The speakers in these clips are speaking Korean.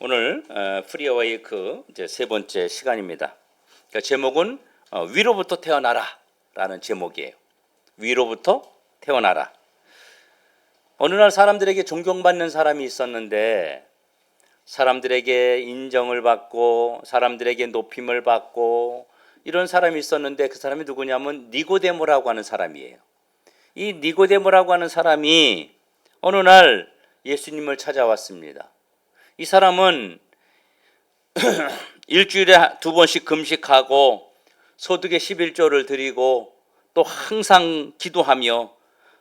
오늘 어, 프리어웨이크 이제 세 번째 시간입니다. 그러니까 제목은 어, 위로부터 태어나라라는 제목이에요. 위로부터 태어나라. 어느 날 사람들에게 존경받는 사람이 있었는데 사람들에게 인정을 받고 사람들에게 높임을 받고 이런 사람이 있었는데 그 사람이 누구냐면 니고데모라고 하는 사람이에요. 이 니고데모라고 하는 사람이 어느 날 예수님을 찾아왔습니다. 이 사람은 일주일에 두 번씩 금식하고 소득의 11조를 드리고 또 항상 기도하며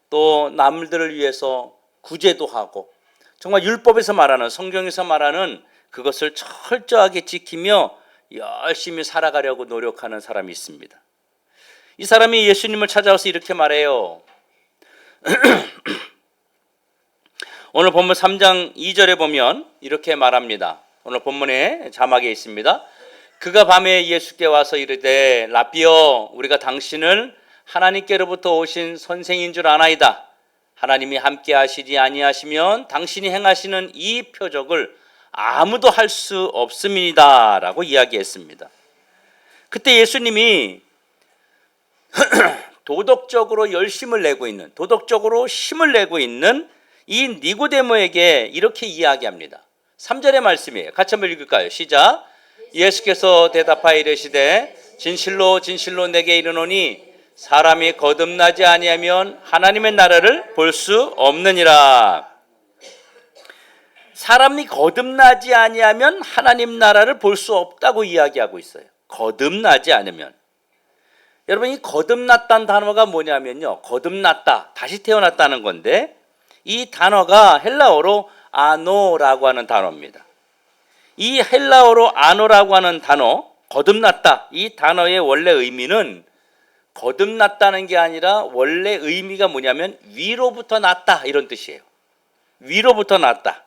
또 남들을 위해서 구제도 하고 정말 율법에서 말하는 성경에서 말하는 그것을 철저하게 지키며 열심히 살아가려고 노력하는 사람이 있습니다. 이 사람이 예수님을 찾아와서 이렇게 말해요. 오늘 본문 3장 2절에 보면 이렇게 말합니다. 오늘 본문에 자막에 있습니다. 그가 밤에 예수께 와서 이르되 라비어 우리가 당신을 하나님께로부터 오신 선생인 줄 아나이다. 하나님이 함께 하시지 아니하시면 당신이 행하시는 이 표적을 아무도 할 수 없음이다라고 이야기했습니다. 그때 예수님이 도덕적으로 열심을 내고 있는 도덕적으로 힘을 내고 있는 이 니고데모에게 이렇게 이야기합니다. 3절의 말씀이에요. 같이 한번 읽을까요? 시작. 예수께서 대답하여 이르시되 진실로 진실로 내게 이르노니 사람이 거듭나지 아니하면 하나님의 나라를 볼 수 없느니라. 사람이 거듭나지 아니하면 하나님 나라를 볼 수 없다고 이야기하고 있어요. 거듭나지 않으면. 여러분 이 거듭났다는 단어가 뭐냐면요. 거듭났다, 다시 태어났다는 건데 이 단어가 헬라어로 아노라고 하는 단어입니다. 이 헬라어로 아노라고 하는 단어, 거듭났다. 이 단어의 원래 의미는 거듭났다는 게 아니라 원래 의미가 뭐냐면 위로부터 났다 이런 뜻이에요. 위로부터 났다.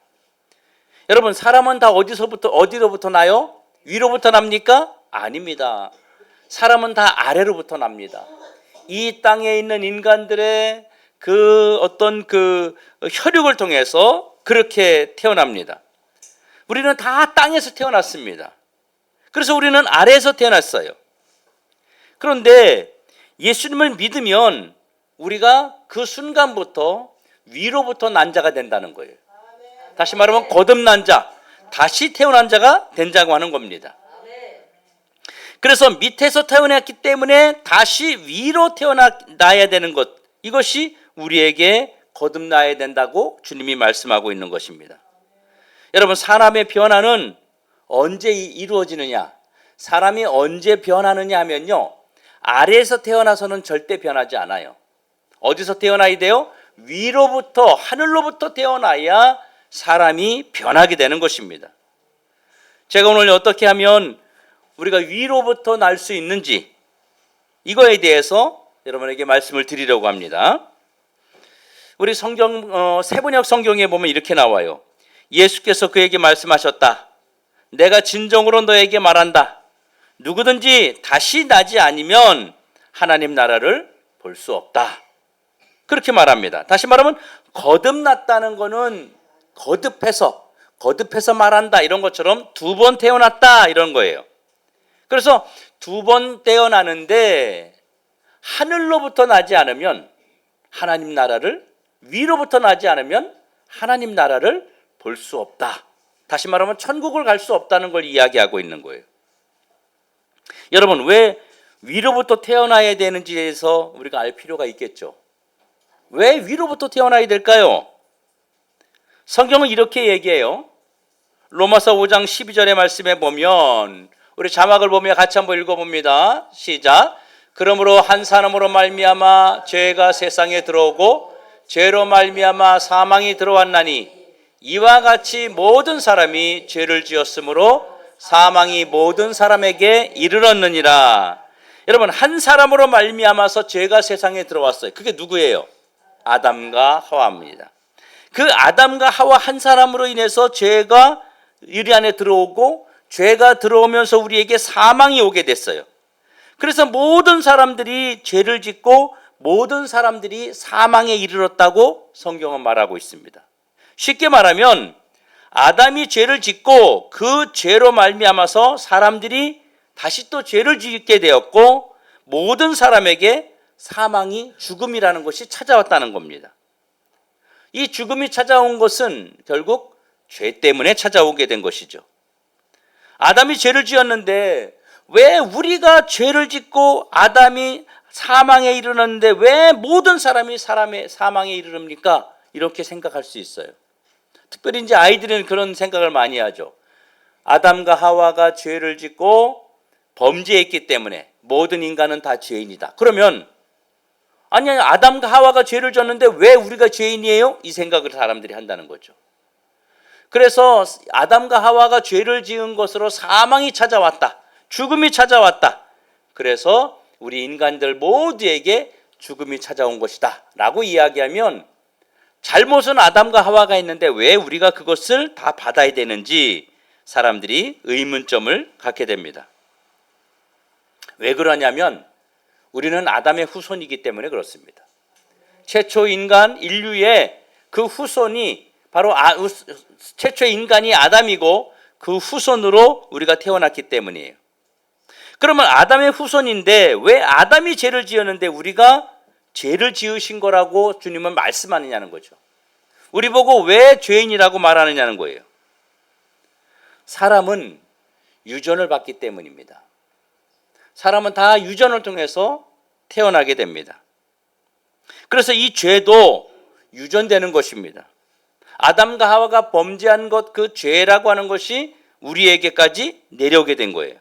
여러분 사람은 다 어디서부터 어디로부터 나요? 위로부터 납니까? 아닙니다. 사람은 다 아래로부터 납니다. 이 땅에 있는 인간들의 그 어떤 그 혈육을 통해서 그렇게 태어납니다. 우리는 다 땅에서 태어났습니다. 그래서 우리는 아래에서 태어났어요. 그런데 예수님을 믿으면 우리가 그 순간부터 위로부터 난 자가 된다는 거예요. 다시 말하면 거듭난 자, 다시 태어난 자가 된다고 하는 겁니다. 그래서 밑에서 태어났기 때문에 다시 위로 태어나야 되는 것, 이것이 우리에게 거듭나야 된다고 주님이 말씀하고 있는 것입니다. 여러분, 사람의 변화는 언제 이루어지느냐? 사람이 언제 변하느냐 하면요. 아래에서 태어나서는 절대 변하지 않아요. 어디서 태어나야 돼요? 위로부터, 하늘로부터 태어나야 사람이 변하게 되는 것입니다. 제가 오늘 어떻게 하면 우리가 위로부터 날 수 있는지 이거에 대해서 여러분에게 말씀을 드리려고 합니다. 우리 성경 어, 세번역 성경에 보면 이렇게 나와요. 예수께서 그에게 말씀하셨다. 내가 진정으로 너에게 말한다. 누구든지 다시 나지 아니면 하나님 나라를 볼 수 없다. 그렇게 말합니다. 다시 말하면 거듭났다는 거는 거듭해서 거듭해서 말한다 이런 것처럼 두 번 태어났다 이런 거예요. 그래서 두 번 태어나는데 하늘로부터 나지 않으면 하나님 나라를 위로부터 나지 않으면 하나님 나라를 볼 수 없다. 다시 말하면 천국을 갈 수 없다는 걸 이야기하고 있는 거예요. 여러분 왜 위로부터 태어나야 되는지에 대해서 우리가 알 필요가 있겠죠. 왜 위로부터 태어나야 될까요? 성경은 이렇게 얘기해요. 로마서 5장 12절의 말씀에 보면 우리 자막을 보며 같이 한번 읽어봅니다. 시작. 그러므로 한 사람으로 말미암아 죄가 세상에 들어오고 죄로 말미암아 사망이 들어왔나니 이와 같이 모든 사람이 죄를 지었으므로 사망이 모든 사람에게 이르렀느니라. 여러분 한 사람으로 말미암아서 죄가 세상에 들어왔어요. 그게 누구예요? 아담과 하와입니다. 그 아담과 하와 한 사람으로 인해서 죄가 우리 안에 들어오고 죄가 들어오면서 우리에게 사망이 오게 됐어요. 그래서 모든 사람들이 죄를 짓고 모든 사람들이 사망에 이르렀다고 성경은 말하고 있습니다. 쉽게 말하면 아담이 죄를 짓고 그 죄로 말미암아서 사람들이 다시 또 죄를 짓게 되었고 모든 사람에게 사망이 죽음이라는 것이 찾아왔다는 겁니다. 이 죽음이 찾아온 것은 결국 죄 때문에 찾아오게 된 것이죠. 아담이 죄를 지었는데 왜 우리가 죄를 짓고 아담이 사망에 이르렀는데 왜 모든 사람이 사람의 사망에 이르릅니까? 이렇게 생각할 수 있어요. 특별히 이제 아이들은 그런 생각을 많이 하죠. 아담과 하와가 죄를 짓고 범죄했기 때문에 모든 인간은 다 죄인이다. 그러면 아니 아담과 하와가 죄를 졌는데 왜 우리가 죄인이에요? 이 생각을 사람들이 한다는 거죠. 그래서 아담과 하와가 죄를 지은 것으로 사망이 찾아왔다. 죽음이 찾아왔다. 그래서 우리 인간들 모두에게 죽음이 찾아온 것이다. 라고 이야기하면 잘못은 아담과 하와가 있는데 왜 우리가 그것을 다 받아야 되는지 사람들이 의문점을 갖게 됩니다. 왜 그러냐면 우리는 아담의 후손이기 때문에 그렇습니다. 최초 인간 인류의 그 후손이 바로 아, 우, 최초 인간이 아담이고 그 후손으로 우리가 태어났기 때문이에요. 그러면 아담의 후손인데 왜 아담이 죄를 지었는데 우리가 죄를 지으신 거라고 주님은 말씀하느냐는 거죠. 우리 보고 왜 죄인이라고 말하느냐는 거예요. 사람은 유전을 받기 때문입니다. 사람은 다 유전을 통해서 태어나게 됩니다. 그래서 이 죄도 유전되는 것입니다. 아담과 하와가 범죄한 것, 그 죄라고 하는 것이 우리에게까지 내려오게 된 거예요.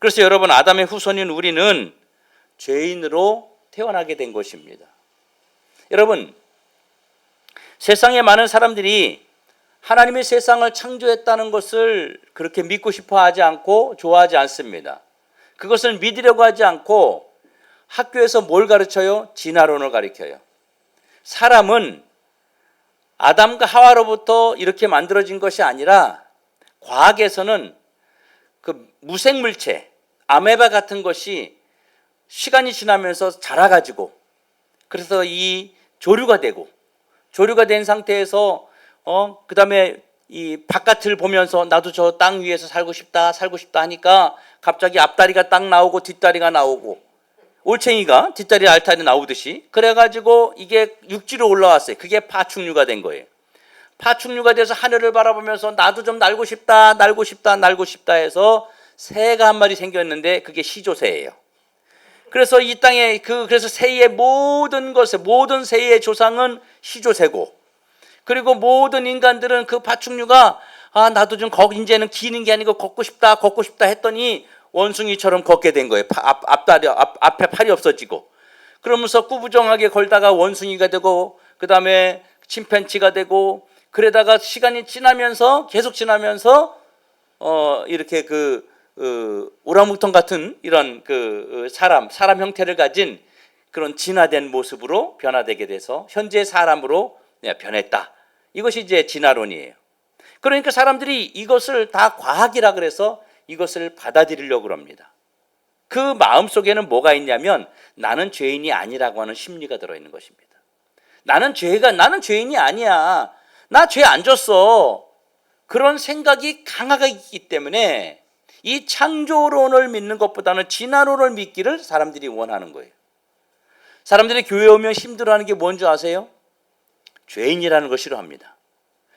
그래서 여러분, 아담의 후손인 우리는 죄인으로 태어나게 된 것입니다. 여러분, 세상에 많은 사람들이 하나님의 세상을 창조했다는 것을 그렇게 믿고 싶어 하지 않고 좋아하지 않습니다. 그것을 믿으려고 하지 않고 학교에서 뭘 가르쳐요? 진화론을 가르쳐요. 사람은 아담과 하와로부터 이렇게 만들어진 것이 아니라 과학에서는 그 무생물체, 아메바 같은 것이 시간이 지나면서 자라가지고 그래서 이 조류가 되고 조류가 된 상태에서 어 그다음에 이 바깥을 보면서 나도 저 땅 위에서 살고 싶다 살고 싶다 하니까 갑자기 앞다리가 딱 나오고 뒷다리가 나오고 올챙이가 뒷다리 알타리 나오듯이 그래가지고 이게 육지로 올라왔어요. 그게 파충류가 된 거예요. 파충류가 돼서 하늘을 바라보면서 나도 좀 날고 싶다, 날고 싶다, 날고 싶다 해서 새가 한 마리 생겼는데 그게 시조새예요. 그래서 이 땅에 그 그래서 새의 모든 것에 모든 새의 조상은 시조새고 그리고 모든 인간들은 그 파충류가 아 나도 좀 걷, 이제는 기는 게 아니고 걷고 싶다, 걷고 싶다 했더니 원숭이처럼 걷게 된 거예요. 앞, 앞다리, 앞, 앞에 팔이 없어지고. 그러면서 꾸부정하게 걸다가 원숭이가 되고, 그 다음에 침팬치가 되고, 그러다가 시간이 지나면서, 계속 지나면서, 어, 이렇게 그, 어, 오랑우통 같은 이런 그 사람, 사람 형태를 가진 그런 진화된 모습으로 변화되게 돼서 현재 사람으로 변했다. 이것이 이제 진화론이에요. 그러니까 사람들이 이것을 다 과학이라 그래서 이것을 받아들이려고 합니다. 그 마음 속에는 뭐가 있냐면 나는 죄인이 아니라고 하는 심리가 들어 있는 것입니다. 나는 죄가 나는 죄인이 아니야. 나 죄 안 졌어. 그런 생각이 강하게 있기 때문에 이 창조론을 믿는 것보다는 진화론을 믿기를 사람들이 원하는 거예요. 사람들이 교회 오면 힘들어하는 게 뭔지 아세요? 죄인이라는 걸 싫어합니다.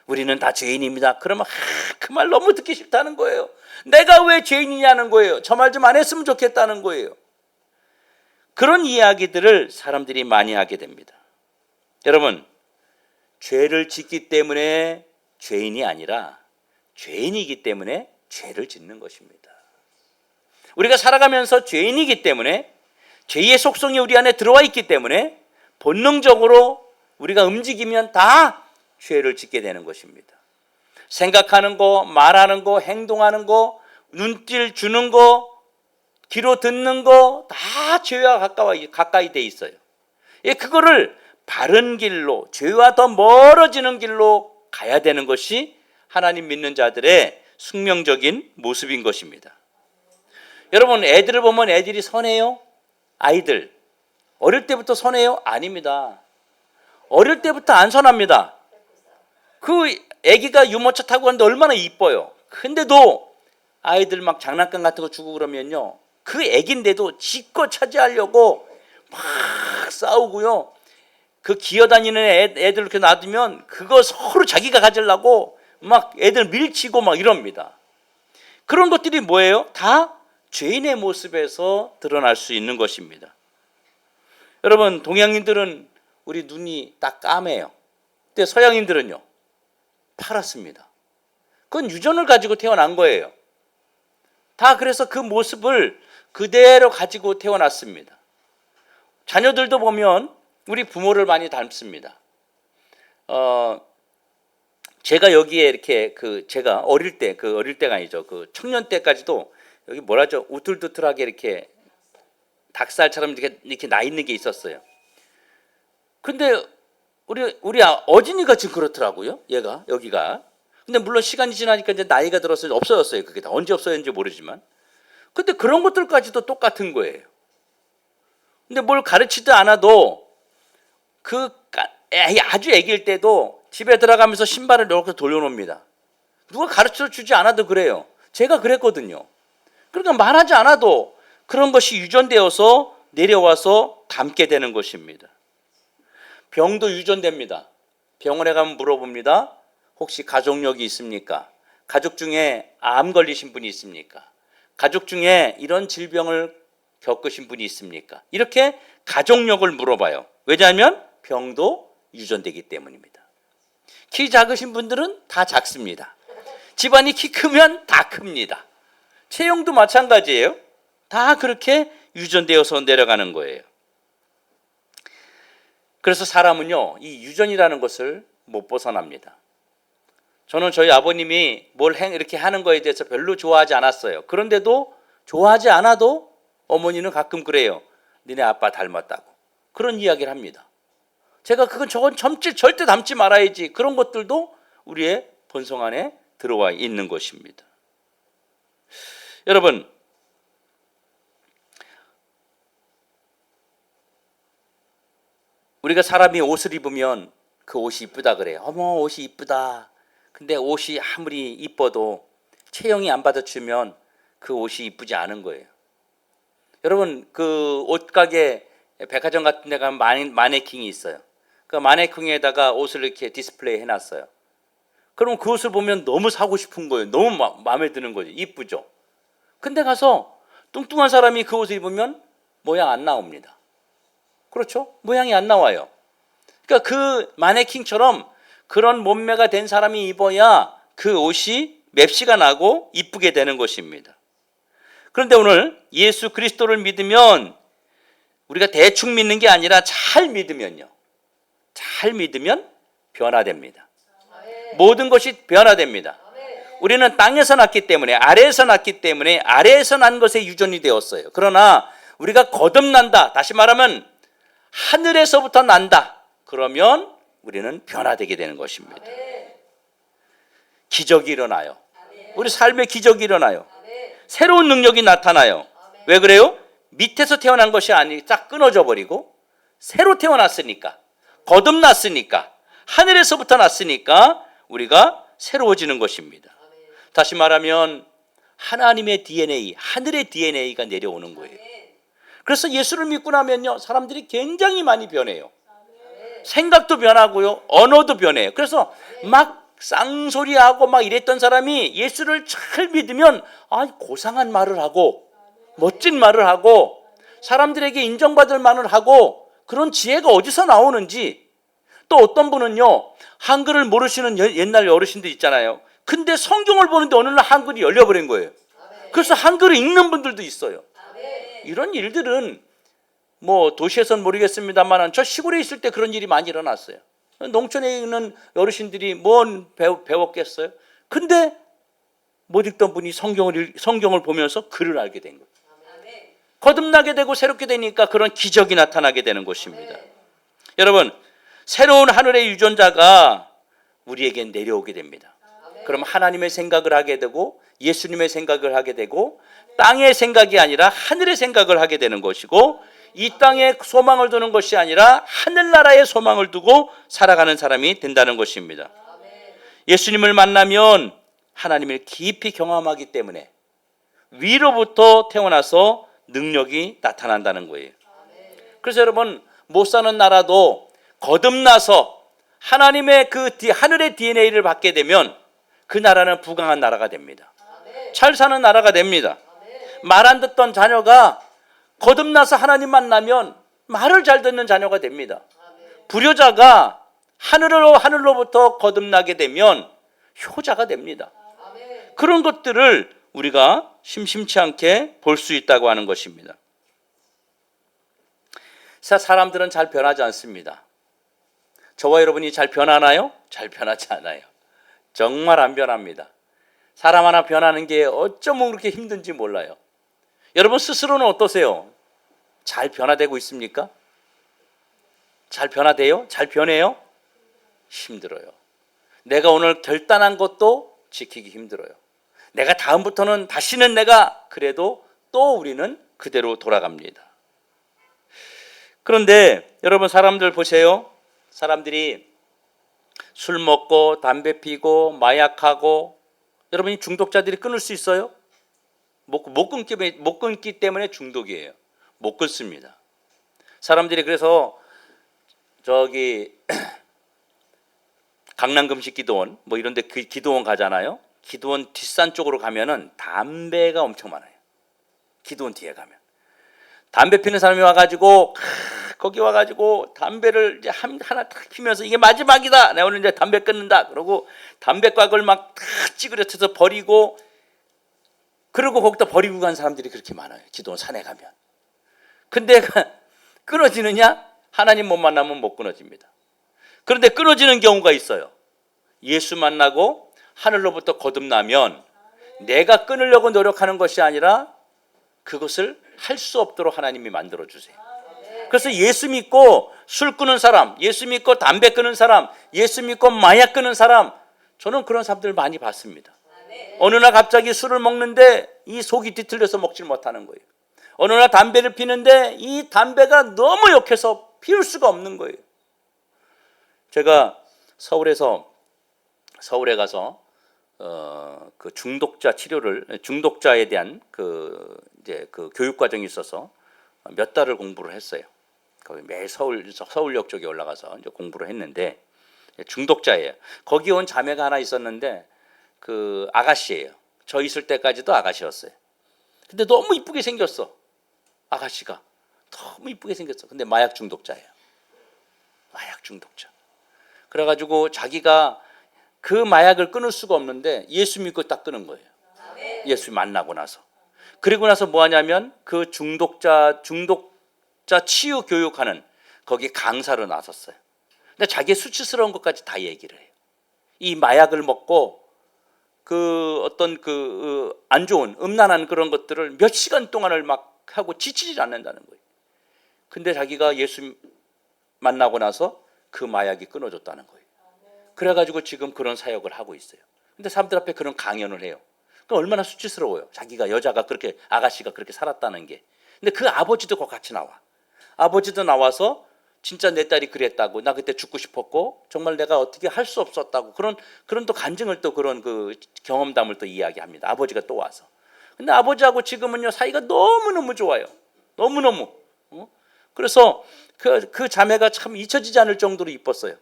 우리는 다 죄인입니다. 그러면 그 말 너무 듣기 싫다는 거예요. 내가 왜 죄인이냐는 거예요. 저 말 좀 안 했으면 좋겠다는 거예요. 그런 이야기들을 사람들이 많이 하게 됩니다. 여러분, 죄를 짓기 때문에 죄인이 아니라 죄인이기 때문에 죄를 짓는 것입니다. 우리가 살아가면서 죄인이기 때문에 죄의 속성이 우리 안에 들어와 있기 때문에 본능적으로 우리가 움직이면 다 죄를 짓게 되는 것입니다. 생각하는 거, 말하는 거, 행동하는 거, 눈길 주는 거, 귀로 듣는 거 다 죄와 가까이 가까이 돼 있어요. 예, 그거를 바른 길로 죄와 더 멀어지는 길로 가야 되는 것이 하나님 믿는 자들의 숙명적인 모습인 것입니다. 여러분 애들을 보면 애들이 선해요? 아이들 어릴 때부터 선해요? 아닙니다. 어릴 때부터 안 선합니다. 그 아기가 유모차 타고 가는데 얼마나 이뻐요. 근데도 아이들 막 장난감 같은 거 주고 그러면요. 그 아기인데도 지껏 차지하려고 막 싸우고요. 그 기어다니는 애, 애들 이렇게 놔두면 그거 서로 자기가 가지려고 막 애들 밀치고 막 이럽니다. 그런 것들이 뭐예요? 다 죄인의 모습에서 드러날 수 있는 것입니다. 여러분, 동양인들은 우리 눈이 딱 까매요. 근데 서양인들은요, 파랗습니다. 그건 유전을 가지고 태어난 거예요. 다 그래서 그 모습을 그대로 가지고 태어났습니다. 자녀들도 보면 우리 부모를 많이 닮습니다. 어, 제가 여기에 이렇게 그 제가 어릴 때 그 어릴 때가 아니죠. 그 청년 때까지도 여기 뭐라죠? 우툴투툴하게 이렇게 닭살처럼 이렇게 이렇게 나 있는 게 있었어요. 근데 우리 우리 아- 어진이가 지금 그렇더라고요. 얘가 여기가. 근데 물론 시간이 지나니까 이제 나이가 들어서 없어졌어요. 그게 다 언제 없어졌는지 모르지만. 근데 그런 것들까지도 똑같은 거예요. 근데 뭘 가르치지 않아도 그 아주 애기일 때도 집에 들어가면서 신발을 이렇게 돌려놓습니다. 누가 가르쳐 주지 않아도 그래요. 제가 그랬거든요. 그러니까 말하지 않아도 그런 것이 유전되어서 내려와서 담게 되는 것입니다. 병도 유전됩니다. 병원에 가면 물어봅니다. 혹시 가족력이 있습니까? 가족 중에 암 걸리신 분이 있습니까? 가족 중에 이런 질병을 겪으신 분이 있습니까? 이렇게 가족력을 물어봐요. 왜냐하면 병도 유전되기 때문입니다. 키 작으신 분들은 다 작습니다. 집안이 키 크면 다 큽니다. 체형도 마찬가지예요. 다 그렇게 유전되어서 내려가는 거예요. 그래서 사람은요, 이 유전이라는 것을 못 벗어납니다. 저는 저희 아버님이 뭘 행- 이렇게 하는 거에 대해서 별로 좋아하지 않았어요. 그런데도 좋아하지 않아도 어머니는 가끔 그래요. 니네 아빠 닮았다고. 그런 이야기를 합니다. 제가 그건 저건 점질 절대 담지 말아야지. 그런 것들도 우리의 본성 안에 들어와 있는 것입니다. 여러분, 우리가 사람이 옷을 입으면 그 옷이 이쁘다 그래요. 어머, 옷이 이쁘다. 근데 옷이 아무리 이뻐도 체형이 안 받아주면 그 옷이 이쁘지 않은 거예요. 여러분, 그 옷가게 백화점 같은 데 가면 마네, 마네킹이 있어요. 그 마네킹에다가 옷을 이렇게 디스플레이 해놨어요. 그럼 그 옷을 보면 너무 사고 싶은 거예요. 너무 마, 마음에 드는 거죠. 이쁘죠. 근데 가서 뚱뚱한 사람이 그 옷을 입으면 모양 안 나옵니다. 그렇죠? 모양이 안 나와요. 그러니까 그 마네킹처럼 그런 몸매가 된 사람이 입어야 그 옷이 맵시가 나고 이쁘게 되는 것입니다. 그런데 오늘 예수 그리스도를 믿으면 우리가 대충 믿는 게 아니라 잘 믿으면요. 잘 믿으면 변화됩니다. 모든 것이 변화됩니다. 우리는 땅에서 났기 때문에 아래에서 났기 때문에 아래에서 난 것에 유전이 되었어요. 그러나 우리가 거듭난다. 다시 말하면 하늘에서부터 난다. 그러면 우리는 변화되게 되는 것입니다. 기적이 일어나요. 우리 삶에 기적이 일어나요. 새로운 능력이 나타나요. 왜 그래요? 밑에서 태어난 것이 아니 딱 끊어져 버리고 새로 태어났으니까 거듭났으니까 하늘에서부터 났으니까 우리가 새로워지는 것입니다. 다시 말하면 하나님의 DNA, 하늘의 DNA가 내려오는 거예요. 그래서 예수를 믿고 나면요 사람들이 굉장히 많이 변해요. 생각도 변하고요, 언어도 변해요. 그래서 막 쌍소리하고 막 이랬던 사람이 예수를 잘 믿으면 아 고상한 말을 하고 멋진 말을 하고 사람들에게 인정받을 말을 하고 그런 지혜가 어디서 나오는지 또 어떤 분은요 한글을 모르시는 여- 옛날 어르신들 있잖아요. 근데 성경을 보는데 어느 날 한글이 열려버린 거예요. 그래서 한글을 읽는 분들도 있어요. 이런 일들은 뭐 도시에선 모르겠습니다만 저 시골에 있을 때 그런 일이 많이 일어났어요. 농촌에 있는 어르신들이 뭔 배우, 배웠겠어요? 근데 못 읽던 분이 성경을 읽- 성경을 보면서 글을 알게 된 거예요. 거듭나게 되고 새롭게 되니까 그런 기적이 나타나게 되는 것입니다. 여러분, 새로운 하늘의 유전자가 우리에게 내려오게 됩니다. 그럼 하나님의 생각을 하게 되고 예수님의 생각을 하게 되고 땅의 생각이 아니라 하늘의 생각을 하게 되는 것이고 이 땅에 소망을 두는 것이 아니라 하늘나라의 소망을 두고 살아가는 사람이 된다는 것입니다. 예수님을 만나면 하나님을 깊이 경험하기 때문에 위로부터 태어나서 능력이 나타난다는 거예요. 그래서 여러분 못 사는 나라도 거듭나서 하나님의 그 디- 하늘의 DNA를 받게 되면 그 나라는 부강한 나라가 됩니다. 잘 사는 나라가 됩니다. 말 안 듣던 자녀가 거듭나서 하나님 만나면 말을 잘 듣는 자녀가 됩니다. 불효자가 하늘로 하늘로부터 거듭나게 되면 효자가 됩니다. 그런 것들을 우리가 심심치 않게 볼 수 있다고 하는 것입니다. 사- 사람들은 잘 변하지 않습니다. 저와 여러분이 잘 변하나요? 잘 변하지 않아요. 정말 안 변합니다. 사람 하나 변하는 게 어쩌면 그렇게 힘든지 몰라요. 여러분 스스로는 어떠세요? 잘 변화되고 있습니까? 잘 변화돼요? 잘 변해요? 힘들어요. 내가 오늘 결단한 것도 지키기 힘들어요. 내가 다음부터는 다시는 내가 그래도 또 우리는 그대로 돌아갑니다. 그런데 여러분 사람들 보세요. 사람들이 술 먹고 담배 피고 마약하고 여러분이 중독자들이 끊을 수 있어요? 못, 못 끊기 못 끊기 때문에 중독이에요. 못 끊습니다. 사람들이 그래서 저기 강남금식 기도원 뭐 이런데 그 기도원 가잖아요. 기도원 뒷산 쪽으로 가면은 담배가 엄청 많아요. 기도원 뒤에 가면 담배 피는 사람이 와가지고 크, 거기 와가지고 담배를 이제 한, 하나 탁 피면서 이게 마지막이다. 내가 오늘 이제 담배 끊는다. 그러고 담배각을 막탁 찌그러뜨서 버리고 그리고 거기다 버리고 간 사람들이 그렇게 많아요. 기도원 산에 가면. 근데 끊어지느냐? 하나님 못 만나면 못 끊어집니다. 그런데 끊어지는 경우가 있어요. 예수 만나고 하늘로부터 거듭나면 내가 끊으려고 노력하는 것이 아니라 그것을 할 수 없도록 하나님이 만들어 주세요. 그래서 예수 믿고 술 끊은 사람, 예수 믿고 담배 끊은 사람, 예수 믿고 마약 끊은 사람, 저는 그런 사람들 많이 봤습니다. 어느 날 갑자기 술을 먹는데 이 속이 뒤틀려서 먹질 못하는 거예요. 어느 날 담배를 피는데 이 담배가 너무 역해서 피울 수가 없는 거예요. 제가 서울에서 서울에 가서 어, 그 중독자 치료를 중독자에 대한 그 이제 그 교육 과정이 있어서 몇 달을 공부를 했어요. 거기 매일 서울 서울역 쪽에 올라가서 이제 공부를 했는데 중독자예요. 거기 온 자매가 하나 있었는데 그 아가씨예요. 저 있을 때까지도 아가씨였어요. 근데 너무 이쁘게 생겼어. 아가씨가 너무 이쁘게 생겼어. 근데 마약 중독자예요. 마약 중독자. 그래가지고 자기가 그 마약을 끊을 수가 없는데 예수 믿고 딱 끊은 거예요. 예수 만나고 나서. 그리고 나서 뭐 하냐면 그 중독자 중독자 치유 교육하는 거기 강사로 나섰어요. 근데 자기 수치스러운 것까지 다 얘기를 해요. 이 마약을 먹고 그 어떤 그 안 좋은 음란한 그런 것들을 몇 시간 동안을 막 하고 지치질 않는다는 거예요. 근데 자기가 예수 만나고 나서 그 마약이 끊어졌다는 거예요. 그래가지고 지금 그런 사역을 하고 있어요. 근데 사람들 앞에 그런 강연을 해요. 그 얼마나 수치스러워요. 자기가 여자가 그렇게 아가씨가 그렇게 살았다는 게. 근데 그 아버지도 그 같이 나와. 아버지도 나와서 진짜 내 딸이 그랬다고 나 그때 죽고 싶었고 정말 내가 어떻게 할 수 없었다고 그런 그런 또 간증을 또 그런 그 경험담을 또 이야기합니다. 아버지가 또 와서. 근데 아버지하고 지금은요 사이가 너무 너무 좋아요. 너무 너무. 어? 그래서 그, 그 자매가 참 잊혀지지 않을 정도로 이뻤어요.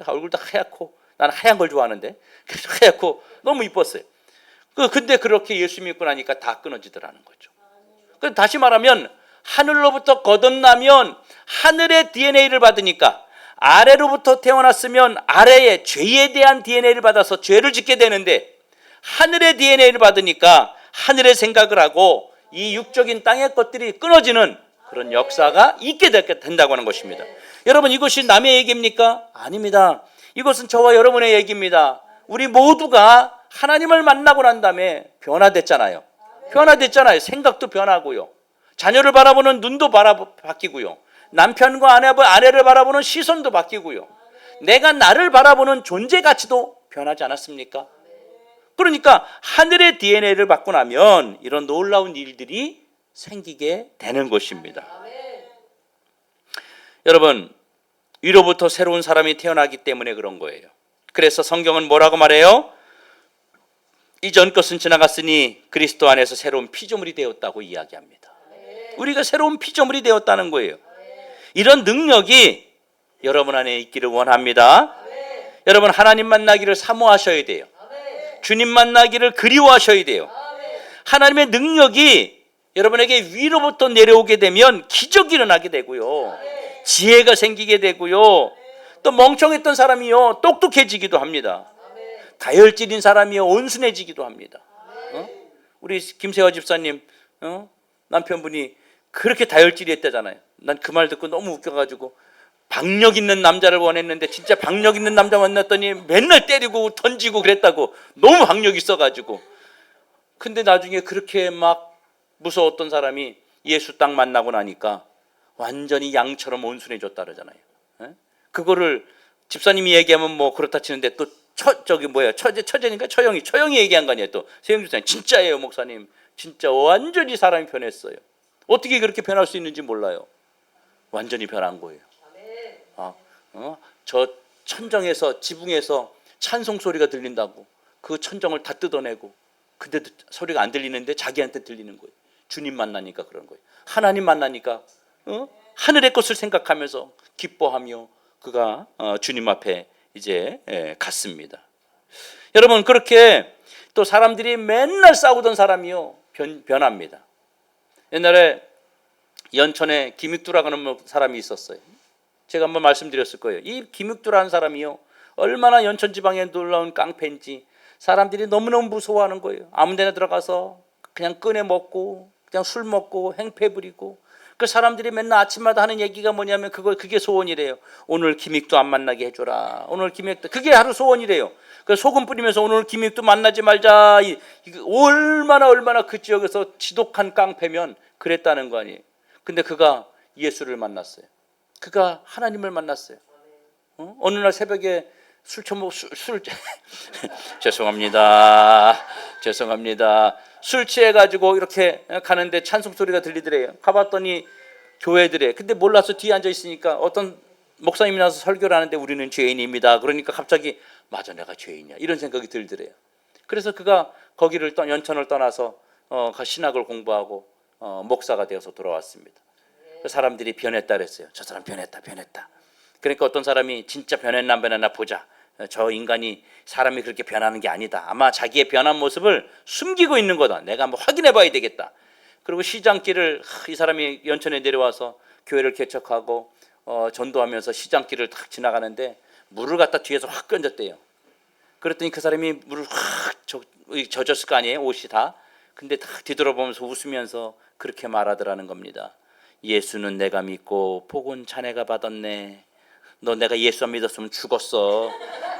아, 얼굴도 하얗고 나는 하얀 걸 좋아하는데 그래서 하얗고 너무 이뻤어요. 그 근데 그렇게 예수 믿고 나니까 다 끊어지더라는 거죠. 그 다시 말하면 하늘로부터 거듭나면 하늘의 DNA를 받으니까 아래로부터 태어났으면 아래의 죄에 대한 DNA를 받아서 죄를 짓게 되는데 하늘의 DNA를 받으니까 하늘의 생각을 하고 이 육적인 땅의 것들이 끊어지는 그런 역사가 있게 된다고 하는 것입니다. 여러분 이것이 남의 얘기입니까? 아닙니다. 이것은 저와 여러분의 얘기입니다. 우리 모두가 하나님을 만나고 난 다음에 변화됐잖아요. 변화됐잖아요. 생각도 변하고요. 자녀를 바라보는 눈도 바라 바뀌고요. 남편과 아내, 아내를 바라보는 시선도 바뀌고요. 내가 나를 바라보는 존재 가치도 변하지 않았습니까? 그러니까 하늘의 DNA를 받고 나면 이런 놀라운 일들이 생기게 되는 것입니다. 여러분, 위로부터 새로운 사람이 태어나기 때문에 그런 거예요. 그래서 성경은 뭐라고 말해요? 이전 것은 지나갔으니 그리스도 안에서 새로운 피조물이 되었다고 이야기합니다. 우리가 새로운 피조물이 되었다는 거예요. 이런 능력이 여러분 안에 있기를 원합니다. 여러분 하나님 만나기를 사모하셔야 돼요. 주님 만나기를 그리워하셔야 돼요. 하나님의 능력이 여러분에게 위로부터 내려오게 되면 기적이 일어나게 되고요. 지혜가 생기게 되고요. 또 멍청했던 사람이요. 똑똑해지기도 합니다. 다혈질인 사람이요. 온순해지기도 합니다. 어? 우리 김세화 집사님 어? 남편분이 그렇게 다혈질이 했다잖아요. 난 그 말 듣고 너무 웃겨가지고 박력 있는 남자를 원했는데 진짜 박력 있는 남자 만났더니 맨날 때리고 던지고 그랬다고 너무 박력 있어가지고 근데 나중에 그렇게 막 무서웠던 사람이 예수 딱 만나고 나니까 완전히 양처럼 온순해졌다 그러잖아요. 예? 그거를 집사님이 얘기하면 뭐 그렇다 치는데 또 처, 저기 뭐야 처제 처제니까 처형이 처형이 얘기한 거 아니에요 또 세영 집사님 진짜예요 목사님 진짜 완전히 사람이 변했어요. 어떻게 그렇게 변할 수 있는지 몰라요. 완전히 변한 거예요. 아, 어? 저 천정에서 지붕에서 찬송 소리가 들린다고 그 천정을 다 뜯어내고 근데도 소리가 안 들리는데 자기한테 들리는 거예요. 주님 만나니까 그런 거예요. 하나님 만나니까 어? 하늘의 것을 생각하면서 기뻐하며 그가 어, 주님 앞에 이제 예, 갔습니다. 여러분 그렇게 또 사람들이 맨날 싸우던 사람이요 변, 변합니다. 옛날에 연천에 김익두라고 하는 사람이 있었어요. 제가 한번 말씀드렸을 거예요. 이 김익두라는 사람이요. 얼마나 연천 지방에 놀라운 깡패인지 사람들이 너무너무 무서워하는 거예요. 아무 데나 들어가서 그냥 꺼내 먹고 그냥 술 먹고 행패 부리고 그 사람들이 맨날 아침마다 하는 얘기가 뭐냐면 그거 그게 소원이래요. 오늘 김익두 안 만나게 해줘라. 오늘 김익두 그게 하루 소원이래요. 그 소금 뿌리면서 오늘 김익두 만나지 말자. 이, 얼마나 얼마나 그 지역에서 지독한 깡패면 그랬다는 거 아니에요. 근데 그가 예수를 만났어요. 그가 하나님을 만났어요. 어? 어느 날 새벽에 술 처먹 술, 술 죄송합니다. 죄송합니다. 술 취해 가지고 이렇게 가는데 찬송 소리가 들리더래요. 가봤더니 교회들에 근데 몰라서 뒤에 앉아 있으니까 어떤 목사님이 나서 설교를 하는데 우리는 죄인입니다. 그러니까 갑자기 맞아 내가 죄인이야 이런 생각이 들더래요. 그래서 그가 거기를 떠 연천을 떠나서 어, 가 신학을 공부하고 어, 목사가 되어서 돌아왔습니다. 그 사람들이 변했다 그랬어요. 저 사람 변했다, 변했다. 그러니까 어떤 사람이 진짜 변했나 안 변했나 보자. 저 인간이 사람이 그렇게 변하는 게 아니다. 아마 자기의 변한 모습을 숨기고 있는 거다. 내가 한번 확인해 봐야 되겠다. 그리고 시장길을 하, 이 사람이 연천에 내려와서 교회를 개척하고 어, 전도하면서 시장길을 탁 지나가는데 물을 갖다 뒤에서 확 건졌대요. 그랬더니 그 사람이 물을 확 젖, 젖었을 거 아니에요 옷이 다. 근데 딱 뒤돌아보면서 웃으면서 그렇게 말하더라는 겁니다. 예수는 내가 믿고 복은 자네가 받았네. 너 내가 예수 안 믿었으면 죽었어.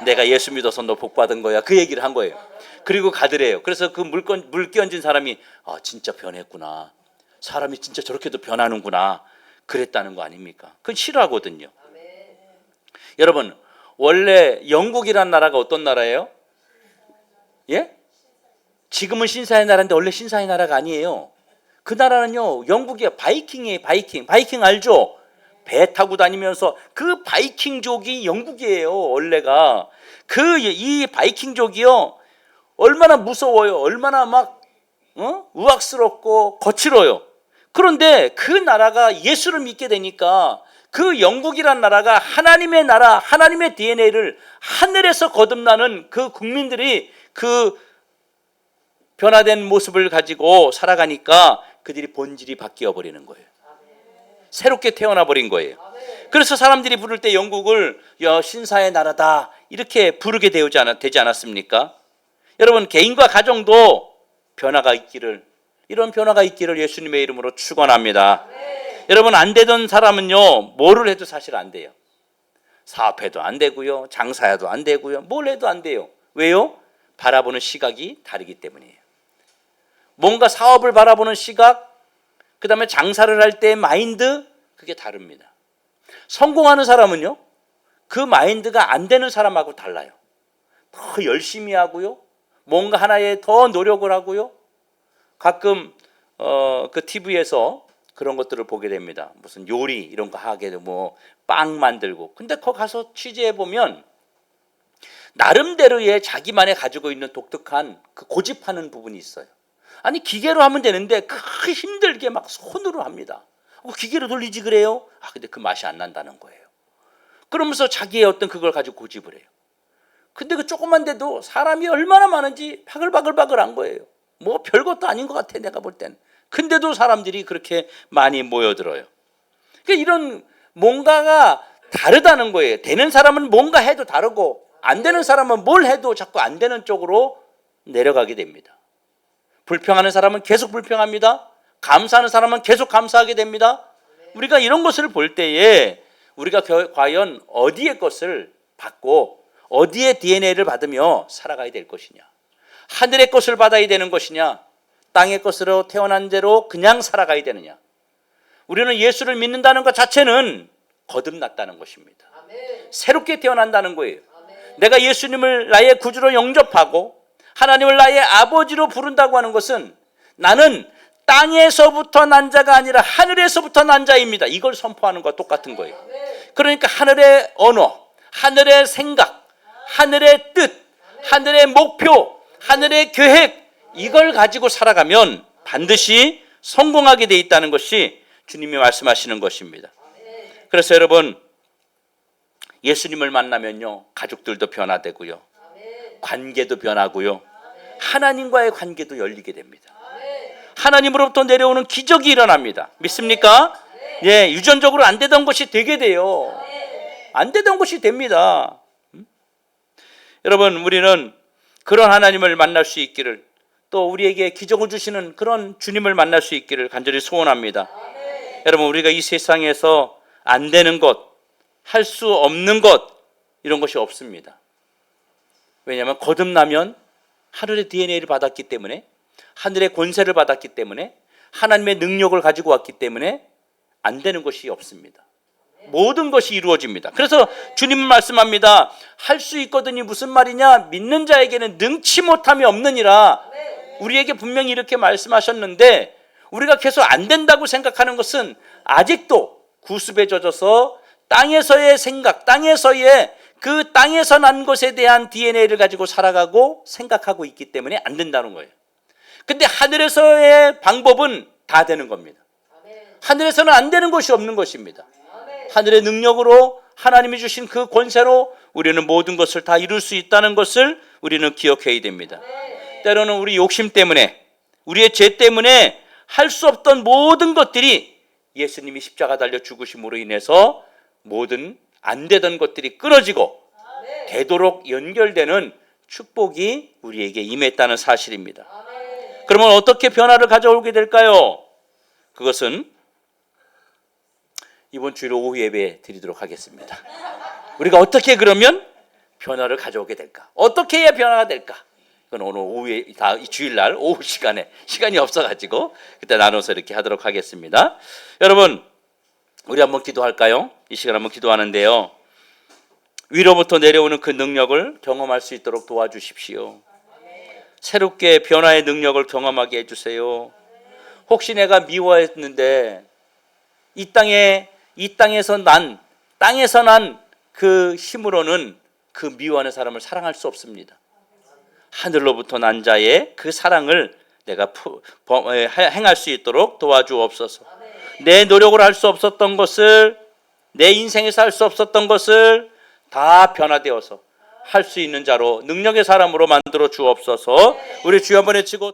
내가 예수 믿어서 너 복 받은 거야. 그 얘기를 한 거예요. 그리고 가더래요. 그래서 그 물건 물 끼얹은 사람이 아 진짜 변했구나. 사람이 진짜 저렇게도 변하는구나. 그랬다는 거 아닙니까? 그건 싫어하거든요. 여러분 원래 영국이란 나라가 어떤 나라예요? 예? 지금은 신사의 나라인데 원래 신사의 나라가 아니에요. 그 나라는요 영국의 바이킹이에요. 바이킹. 바이킹 알죠? 배 타고 다니면서 그 바이킹족이 영국이에요. 원래가 그 이 바이킹족이요 얼마나 무서워요. 얼마나 막 어? 우악스럽고 거칠어요. 그런데 그 나라가 예수를 믿게 되니까 그 영국이란 나라가 하나님의 나라, 하나님의 DNA를 하늘에서 거듭나는 그 국민들이 그 변화된 모습을 가지고 살아가니까 그들이 본질이 바뀌어 버리는 거예요. 새롭게 태어나 버린 거예요. 그래서 사람들이 부를 때 영국을 야, 신사의 나라다 이렇게 부르게 되지, 않았, 되지 않았습니까? 여러분 개인과 가정도 변화가 있기를 이런 변화가 있기를 예수님의 이름으로 축원합니다. 여러분 안 되던 사람은요 뭐를 해도 사실 안 돼요. 사업해도 안 되고요, 장사해도 안 되고요, 뭘 해도 안 돼요. 왜요? 바라보는 시각이 다르기 때문이에요. 뭔가 사업을 바라보는 시각, 그 다음에 장사를 할때 마인드, 그게 다릅니다. 성공하는 사람은요, 그 마인드가 안 되는 사람하고 달라요. 더 열심히 하고요, 뭔가 하나에 더 노력을 하고요. 가끔 어, 그 TV에서 그런 것들을 보게 됩니다. 무슨 요리 이런 거 하게 되고 뭐빵 만들고. 근데 거기 가서 취재해 보면 나름대로의 자기만의 가지고 있는 독특한 그 고집하는 부분이 있어요. 아니 기계로 하면 되는데 그 힘들게 막 손으로 합니다. 어, 기계로 돌리지 그래요? 아 근데 그 맛이 안 난다는 거예요. 그러면서 자기의 어떤 그걸 가지고 고집을 해요. 근데 그 조그만 데도 사람이 얼마나 많은지 바글바글바글한 거예요. 뭐 별것도 아닌 것 같아 내가 볼 때는. 근데도 사람들이 그렇게 많이 모여들어요. 그러니까 이런 뭔가가 다르다는 거예요. 되는 사람은 뭔가 해도 다르고 안 되는 사람은 뭘 해도 자꾸 안 되는 쪽으로 내려가게 됩니다. 불평하는 사람은 계속 불평합니다. 감사하는 사람은 계속 감사하게 됩니다. 우리가 이런 것을 볼 때에 우리가 겨- 과연 어디의 것을 받고 어디의 DNA를 받으며 살아가야 될 것이냐. 하늘의 것을 받아야 되는 것이냐. 땅의 것으로 태어난 대로 그냥 살아가야 되느냐. 우리는 예수를 믿는다는 것 자체는 거듭났다는 것입니다. 새롭게 태어난다는 거예요. 내가 예수님을 나의 구주로 영접하고 하나님을 나의 아버지로 부른다고 하는 것은 나는 땅에서부터 난 자가 아니라 하늘에서부터 난 자입니다. 이걸 선포하는 것과 똑같은 거예요. 그러니까 하늘의 언어, 하늘의 생각, 하늘의 뜻, 하늘의 목표, 하늘의 계획 이걸 가지고 살아가면 반드시 성공하게 돼 있다는 것이 주님이 말씀하시는 것입니다. 그래서 여러분 예수님을 만나면요 가족들도 변화되고요 관계도 변하고요 하나님과의 관계도 열리게 됩니다. 하나님으로부터 내려오는 기적이 일어납니다. 믿습니까? 예, 유전적으로 안 되던 것이 되게 돼요. 안 되던 것이 됩니다. 음? 여러분, 우리는 그런 하나님을 만날 수 있기를 또 우리에게 기적을 주시는 그런 주님을 만날 수 있기를 간절히 소원합니다. 여러분, 우리가 이 세상에서 안 되는 것, 할 수 없는 것, 이런 것이 없습니다. 왜냐하면 거듭나면 하늘의 DNA를 받았기 때문에 하늘의 권세를 받았기 때문에 하나님의 능력을 가지고 왔기 때문에 안 되는 것이 없습니다. 모든 것이 이루어집니다. 그래서 주님은 말씀합니다. 할 수 있거든이 무슨 말이냐? 믿는 자에게는 능치 못함이 없느니라. 우리에게 분명히 이렇게 말씀하셨는데 우리가 계속 안 된다고 생각하는 것은 아직도 구습에 젖어서 땅에서의 생각, 땅에서의 그 땅에서 난 것에 대한 DNA를 가지고 살아가고 생각하고 있기 때문에 안 된다는 거예요. 근데 하늘에서의 방법은 다 되는 겁니다. 하늘에서는 안 되는 것이 없는 것입니다. 하늘의 능력으로 하나님이 주신 그 권세로 우리는 모든 것을 다 이룰 수 있다는 것을 우리는 기억해야 됩니다. 때로는 우리 욕심 때문에 우리의 죄 때문에 할 수 없던 모든 것들이 예수님이 십자가 달려 죽으심으로 인해서 모든 안 되던 것들이 끊어지고 되도록 연결되는 축복이 우리에게 임했다는 사실입니다. 그러면 어떻게 변화를 가져오게 될까요? 그것은 이번 주일 오후 예배 드리도록 하겠습니다. 우리가 어떻게 그러면 변화를 가져오게 될까? 어떻게 해야 변화가 될까? 그건 오늘 오후에 다 주일날 오후 시간에 시간이 없어가지고 그때 나눠서 이렇게 하도록 하겠습니다. 여러분 우리 한번 기도할까요? 이 시간 한번 기도하는데요. 위로부터 내려오는 그 능력을 경험할 수 있도록 도와주십시오. 새롭게 변화의 능력을 경험하게 해주세요. 혹시 내가 미워했는데 이 땅에 이 땅에서 난 땅에서 난 그 힘으로는 그 미워하는 사람을 사랑할 수 없습니다. 하늘로부터 난 자의 그 사랑을 내가 행할 수 있도록 도와주옵소서. 내 노력으로 할수 없었던 것을 내 인생에서 할 수 없었던 것을 다 변화되어서 할 수 있는 자로 능력의 사람으로 만들어 주옵소서. 우리 주여 한번 외치고